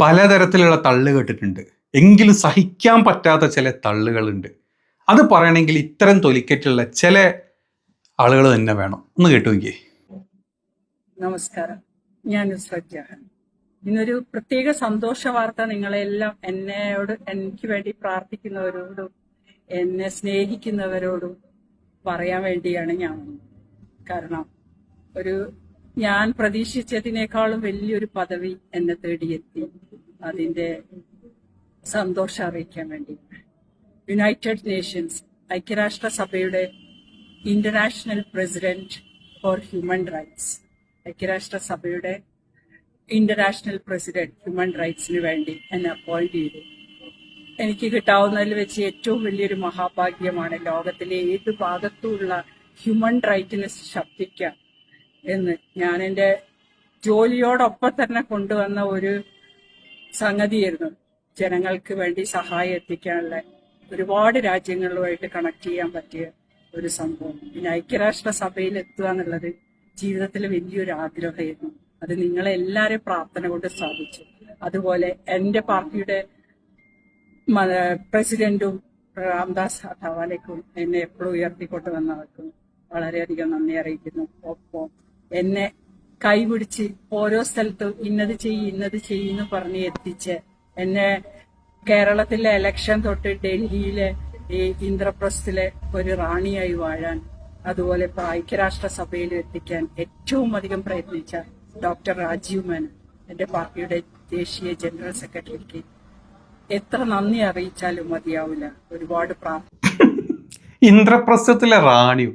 പലതരത്തിലുള്ള തള്ളു കേട്ടിട്ടുണ്ട്. എങ്കിലും സഹിക്കാൻ പറ്റാത്ത ചില തള്ളുകളുണ്ട്. അത് പറയണമെങ്കിൽ ഇത്തരം തൊലിക്കറ്റുള്ള ചില ആളുകൾ തന്നെ വേണം. ഒന്ന് കേട്ടു നോക്കിയേ. നമസ്കാരം. ഞാൻ ഇന്നൊരു പ്രത്യേക സന്തോഷ വാർത്ത നിങ്ങളെല്ലാം എന്നോട് എനിക്ക് വേണ്ടി പ്രാർത്ഥിക്കുന്നവരോടും എന്നെ സ്നേഹിക്കുന്നവരോടും പറയാൻ വേണ്ടിയാണ് ഞാൻ കാരണം ഒരു ഞാൻ പ്രതീക്ഷിച്ചതിനേക്കാളും വലിയൊരു പദവി എന്നെ തേടിയെത്തി. അതിന്റെ സന്തോഷം അറിയിക്കാൻ വേണ്ടി. യുണൈറ്റഡ് നേഷൻസ് ഐക്യരാഷ്ട്രസഭയുടെ international president for human rights ഐക്യരാഷ്ട്രസഭയുടെ ഇന്റർനാഷണൽ പ്രസിഡന്റ് ഹ്യൂമൻ റൈറ്റ്സിന് വേണ്ടി എന്നെ അപ്പോയിന്റ് ചെയ്തു. എനിക്ക് കിട്ടാവുന്നതിൽ വെച്ച് ഏറ്റവും വലിയൊരു മഹാഭാഗ്യമാണ് ലോകത്തിലെ ഏത് ഭാഗത്തുമുള്ള ഹ്യൂമൻ റൈറ്റിനെ ശബ്ദിക്കാം എന്ന് ഞാൻ എന്റെ ജോലിയോടൊപ്പം തന്നെ കൊണ്ടുവന്ന ഒരു സംഗതിയായിരുന്നു. ജനങ്ങൾക്ക് വേണ്ടി സഹായം എത്തിക്കാനുള്ള ഒരുപാട് രാജ്യങ്ങളുമായിട്ട് കണക്ട് ചെയ്യാൻ പറ്റിയ ഒരു സംഭവം. പിന്നെ ഐക്യരാഷ്ട്ര സഭയിൽ എത്തുക എന്നുള്ളത് ജീവിതത്തിൽ വലിയൊരു ആഗ്രഹമായിരുന്നു. അത് നിങ്ങളെ എല്ലാവരെയും പ്രാർത്ഥന കൊണ്ട് സാധിച്ചു. അതുപോലെ എന്റെ പാർട്ടിയുടെ പ്രസിഡന്റും രാംദാസ് അഥവാലയ്ക്കും എന്നെ എപ്പോഴും ഉയർത്തിക്കൊണ്ട് വന്നവർക്കും വളരെയധികം നന്ദി അറിയിക്കുന്നു. ഒപ്പം എന്നെ കൈപിടിച്ച് ഓരോ സ്ഥലത്തും ഇന്നത് ചെയ്യ് ഇന്നത് ചെയ്യുന്നു പറഞ്ഞ് എത്തിച്ച് എന്നെ കേരളത്തിലെ ഇലക്ഷൻ തൊട്ട് ഡൽഹിയിലെ ഈ ഇന്ദ്രപ്രസ്ഥിലെ ഒരു റാണിയായി വാഴാൻ അതുപോലെ ഇപ്പൊ ഐക്യരാഷ്ട്ര സഭയിൽ എത്തിക്കാൻ ഏറ്റവും അധികം പ്രയത്നിച്ച ഡോക്ടർ രാജീവ് മേനൻ എന്റെ പാർട്ടിയുടെ ദേശീയ ജനറൽ സെക്രട്ടറിക്ക് എത്ര നന്ദി അറിയിച്ചാലും മതിയാവില്ല. ഒരുപാട് പ്രാർത്ഥന ഇന്ദ്രപ്രസ്ഥത്തിലെ റാണിയോ?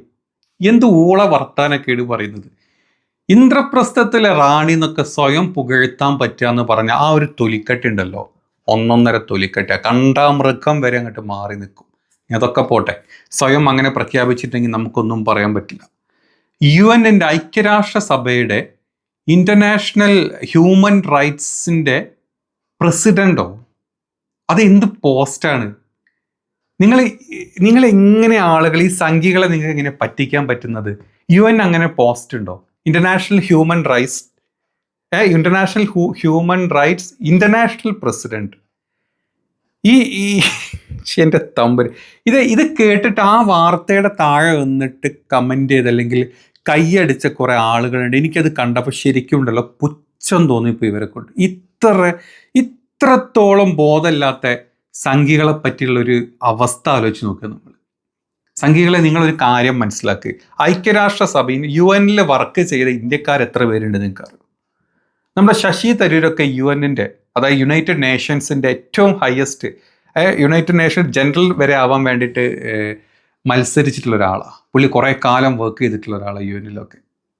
എന്ത് ഊള വർത്താനക്കേട് പറയുന്നത്? ഇന്ദ്രപ്രസ്ഥത്തിലെ റാണി എന്നൊക്കെ സ്വയം പുകഴ്ത്താൻ പറ്റുക എന്ന് പറഞ്ഞ ആ ഒരു തൊലിക്കെട്ടുണ്ടല്ലോ. ഒന്നൊന്നര തൊലിക്കെട്ട്. കണ്ടാ മൃഗം വരെ അങ്ങോട്ട് മാറി നിൽക്കും. അതൊക്കെ പോട്ടെ. സ്വയം അങ്ങനെ പ്രഖ്യാപിച്ചിട്ടുണ്ടെങ്കിൽ നമുക്കൊന്നും പറയാൻ പറ്റില്ല. യു എന്റെ ഐക്യരാഷ്ട്ര സഭയുടെ ഇന്റർനാഷണൽ ഹ്യൂമൻ റൈറ്റ്സിന്റെ പ്രസിഡന്റോ? അത് എന്ത് പോസ്റ്റാണ്? നിങ്ങൾ നിങ്ങൾ എങ്ങനെ ആളുകൾ ഈ സംഖ്യകളെ നിങ്ങൾക്ക് എങ്ങനെ പറ്റിക്കാൻ പറ്റുന്നത്? യു എൻ അങ്ങനെ പോസ്റ്റ് ഉണ്ടോ international human rights international human rights international president ഈ ഈ എന്റെ തമ്പര് ഇത് ഇത് കേട്ടിട്ട് ആ വാർത്തയുടെ താഴെ വന്നിട്ട് കമന്റ് ചെയ്ത് അല്ലെങ്കിൽ കൈയടിച്ച കുറേ ആളുകളുണ്ട്. എനിക്കത് കണ്ടപ്പോൾ ശരിക്കും ഉണ്ടല്ലോ പുച്ഛം തോന്നിപ്പോൾ ഇവരെ കൊണ്ട് ഇത്ര ഇത്രത്തോളം ബോധമില്ലാത്ത സംഖ്യകളെ പറ്റിയുള്ളൊരു അവസ്ഥ ആലോചിച്ച് നോക്കുക നമ്മൾ. സംഖ്യകളെ നിങ്ങളൊരു കാര്യം മനസ്സിലാക്കുക ഐക്യരാഷ്ട്ര സഭയിൽ യു എനിൽ വർക്ക് ചെയ്ത ഇന്ത്യക്കാർ എത്ര പേരുണ്ട് നിങ്ങൾക്ക് അറിയാം നമ്മുടെ ശശി തരൂരൊക്കെ യു എന്നിന്റെ അതായത് യുണൈറ്റഡ് നേഷൻസിന്റെ ഏറ്റവും ഹയസ്റ്റ് യുണൈറ്റഡ് നേഷൻ ജനറൽ വരെ ആവാൻ വേണ്ടിയിട്ട് മത്സരിച്ചിട്ടുള്ള ഒരാളാണ് പുള്ളി കുറേ കാലം വർക്ക് ചെയ്തിട്ടുള്ള ഒരാളാണ് യു എന്നിലൊക്കെ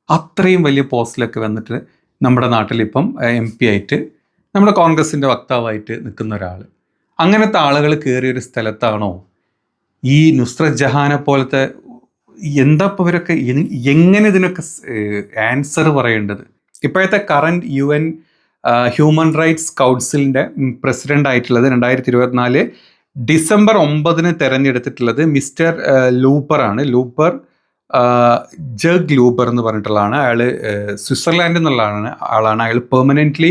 അത്രയും വലിയ പോസ്റ്റിലൊക്കെ വന്നിട്ട് നമ്മുടെ നാട്ടിലിപ്പം എം പി ആയിട്ട് നമ്മുടെ കോൺഗ്രസിന്റെ വക്താവായിട്ട് നിൽക്കുന്ന ഒരാൾ അങ്ങനത്തെ ആളുകൾ കയറിയൊരു സ്ഥലത്താണോ ഈ നുസ്രത് ജഹാനെ പോലത്തെ എന്താ ഇവരൊക്കെ എങ്ങനെ ഇതിനൊക്കെ ആൻസർ പറയേണ്ടത്? ഇപ്പോഴത്തെ current U N human rights കൗൺസിലിന്റെ പ്രസിഡന്റ് ആയിട്ടുള്ളത് രണ്ടായിരത്തി ഇരുപത്തിനാല് ഡിസംബർ ഒമ്പതിന് തിരഞ്ഞെടുത്തിട്ടുള്ളത് മിസ്റ്റർ ലൂപ്പർ ആണ്. ലൂപ്പർ ജഗ് ലൂബർ എന്ന് പറഞ്ഞിട്ടുള്ളതാണ്. അയാൾ സ്വിറ്റ്സർലാൻഡിൽ നിന്നുള്ളതാണ് ആളാണ്. അയാൾ പെർമനന്റ്ലി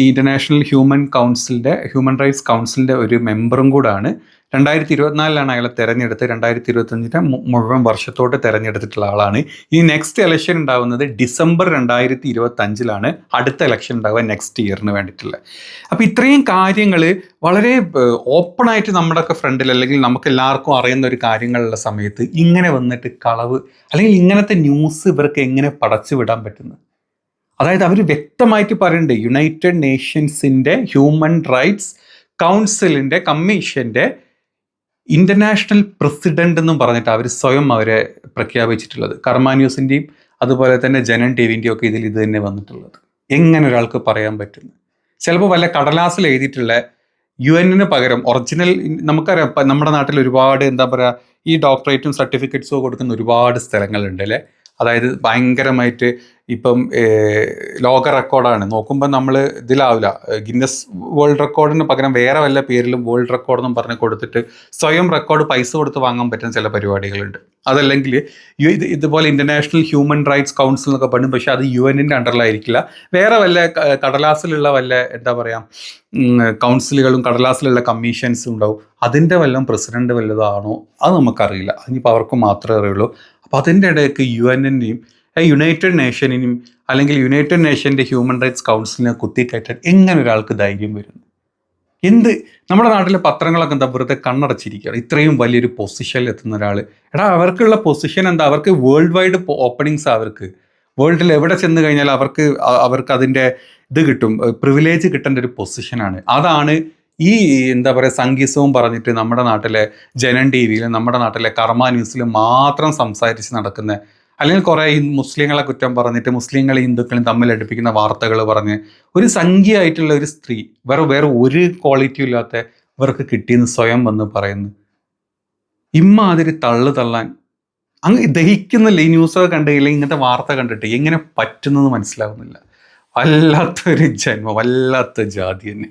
ഈ ഇന്റർനാഷണൽ ഹ്യൂമൻ കൗൺസിലിന്റെ ഹ്യൂമൻ റൈറ്റ്സ് കൗൺസിലിന്റെ ഒരു മെമ്പറും കൂടാണ്. രണ്ടായിരത്തി ഇരുപത്തിനാലിലാണ് അയാളെ തെരഞ്ഞെടുത്ത്. രണ്ടായിരത്തി ഇരുപത്തഞ്ചിന്റെ മുഴുവൻ വർഷത്തോട്ട് തെരഞ്ഞെടുത്തിട്ടുള്ള ആളാണ്. ഈ നെക്സ്റ്റ് ഇലക്ഷൻ ഉണ്ടാവുന്നത് ഡിസംബർ രണ്ടായിരത്തി ഇരുപത്തി അഞ്ചിലാണ് അടുത്ത ഇലക്ഷൻ ഉണ്ടാവുക നെക്സ്റ്റ് ഇയറിന് വേണ്ടിയിട്ടുള്ള അപ്പോൾ ഇത്രയും കാര്യങ്ങൾ വളരെ ഓപ്പണായിട്ട് നമ്മുടെയൊക്കെ ഫ്രണ്ടിൽ അല്ലെങ്കിൽ നമുക്ക് എല്ലാവർക്കും അറിയുന്ന ഒരു കാര്യങ്ങളുള്ള സമയത്ത് ഇങ്ങനെ വന്നിട്ട് കളവ് അല്ലെങ്കിൽ ഇങ്ങനത്തെ ന്യൂസ് ഇവർക്ക് എങ്ങനെ പടച്ചു വിടാൻ പറ്റുന്നത്? അതായത് അവർ വ്യക്തമായിട്ട് പറയുന്നുണ്ട് യുണൈറ്റഡ് നേഷൻസിന്റെ ഹ്യൂമൻ റൈറ്റ്സ് കൗൺസിലിന്റെ കമ്മീഷന്റെ ഇന്റർനാഷണൽ പ്രസിഡന്റ് എന്നും പറഞ്ഞിട്ട് അവർ സ്വയം അവരെ പ്രഖ്യാപിച്ചിട്ടുള്ളത്. കർമാന്യൂസിന്റെയും അതുപോലെ തന്നെ ജനൻ ടി വിന്റെയും ഒക്കെ ഇതിൽ ഇത് തന്നെ വന്നിട്ടുള്ളത്. എങ്ങനെ ഒരാൾക്ക് പറയാൻ പറ്റുന്നു? ചിലപ്പോൾ വല്ല കടലാസിൽ എഴുതിയിട്ടുള്ള യു എന്നിന് പകരം ഒറിജിനൽ നമുക്കറിയാം നമ്മുടെ നാട്ടിൽ ഒരുപാട് എന്താ പറയുക ഈ ഡോക്ടറേറ്റും സർട്ടിഫിക്കറ്റ്സും കൊടുക്കുന്ന ഒരുപാട് സ്ഥലങ്ങളുണ്ട് അല്ലേ? അതായത് ഭയങ്കരമായിട്ട് ഇപ്പം ലോക റെക്കോർഡാണ്. നോക്കുമ്പോൾ നമ്മൾ ഇതിലാവില്ല. ഗിന്നസ് വേൾഡ് റെക്കോർഡിന് പകരം വേറെ വല്ല പേരിലും വേൾഡ് റെക്കോർഡ് എന്നും പറഞ്ഞ് കൊടുത്തിട്ട് സ്വയം റെക്കോർഡ് പൈസ കൊടുത്ത് വാങ്ങാൻ പറ്റുന്ന ചില പരിപാടികളുണ്ട്. അതല്ലെങ്കിൽ യു ഇത് ഇതുപോലെ ഇന്റർനാഷണൽ ഹ്യൂമൻ റൈറ്റ്സ് കൗൺസിൽ എന്നൊക്കെ പറഞ്ഞു പക്ഷേ അത് യു എന്നിന്റെ അണ്ടറിലായിരിക്കില്ല. വേറെ വല്ല കടലാസിലുള്ള വല്ല എന്താ പറയുക കൗൺസിലുകളും കടലാസിലുള്ള കമ്മീഷൻസും ഉണ്ടാവും. അതിന്റെ വല്ലതും പ്രസിഡന്റ് വല്ലതാണോ അത് നമുക്കറിയില്ല. അതിനിപ്പോൾ അവർക്ക് മാത്രമേ അറിയുള്ളൂ. അപ്പോൾ അതിന്റെ ഇടയ്ക്ക് യു എന്നിന്റെയും യുണൈറ്റഡ് നേഷനിനും അല്ലെങ്കിൽ യുണൈറ്റഡ് നേഷന്റെ ഹ്യൂമൻ റൈറ്റ്സ് കൗൺസിലിനെ കുത്തിക്കയറ്റാൻ എങ്ങനെ ഒരാൾക്ക് ധൈര്യം വരുന്നു? എന്ത് നമ്മുടെ നാട്ടിലെ പത്രങ്ങളൊക്കെ എന്താ വെറുതെ കണ്ണടച്ചിരിക്കുകയാണ്. ഇത്രയും വലിയൊരു പൊസിഷനിൽ എത്തുന്ന ഒരാൾ എടാ അവർക്കുള്ള പൊസിഷൻ എന്താ? അവർക്ക് വേൾഡ് വൈഡ് ഓപ്പണിങ്സ് അവർക്ക്. വേൾഡിൽ എവിടെ ചെന്ന് കഴിഞ്ഞാൽ അവർക്ക് അവർക്ക് അതിന്റെ ഇത് കിട്ടും. പ്രിവിലേജ് കിട്ടേണ്ട ഒരു പൊസിഷനാണ് അതാണ് ഈ എന്താ പറയുക സംഗീതവും പറഞ്ഞിട്ട് നമ്മുടെ നാട്ടിലെ ജനൻ ടി വിയിലും നമ്മുടെ നാട്ടിലെ കർമ്മ ന്യൂസിലും മാത്രം സംസാരിച്ച് നടക്കുന്ന അല്ലെങ്കിൽ കുറേ മുസ്ലിങ്ങളെ കുറ്റം പറഞ്ഞിട്ട് മുസ്ലിങ്ങളെ ഹിന്ദുക്കളും തമ്മിൽ അടുപ്പിക്കുന്ന വാർത്തകൾ പറഞ്ഞ് ഒരു സംഖ്യയായിട്ടുള്ള ഒരു സ്ത്രീ വേറെ വേറെ ഒരു ക്വാളിറ്റിയും ഇല്ലാത്ത ഇവർക്ക് കിട്ടിയെന്ന് സ്വയം വന്ന് പറയുന്നു. ഇമ്മാതിരി തള്ളു തള്ളാൻ. അങ്ങ് ദഹിക്കുന്നില്ല. ഈ ന്യൂസൊക്കെ കണ്ടില്ല? ഇങ്ങനത്തെ വാർത്ത കണ്ടിട്ട് എങ്ങനെ പറ്റുന്നത് മനസ്സിലാവുന്നില്ല. വല്ലാത്തൊരു ജന്മം. വല്ലാത്ത ജാതി തന്നെ.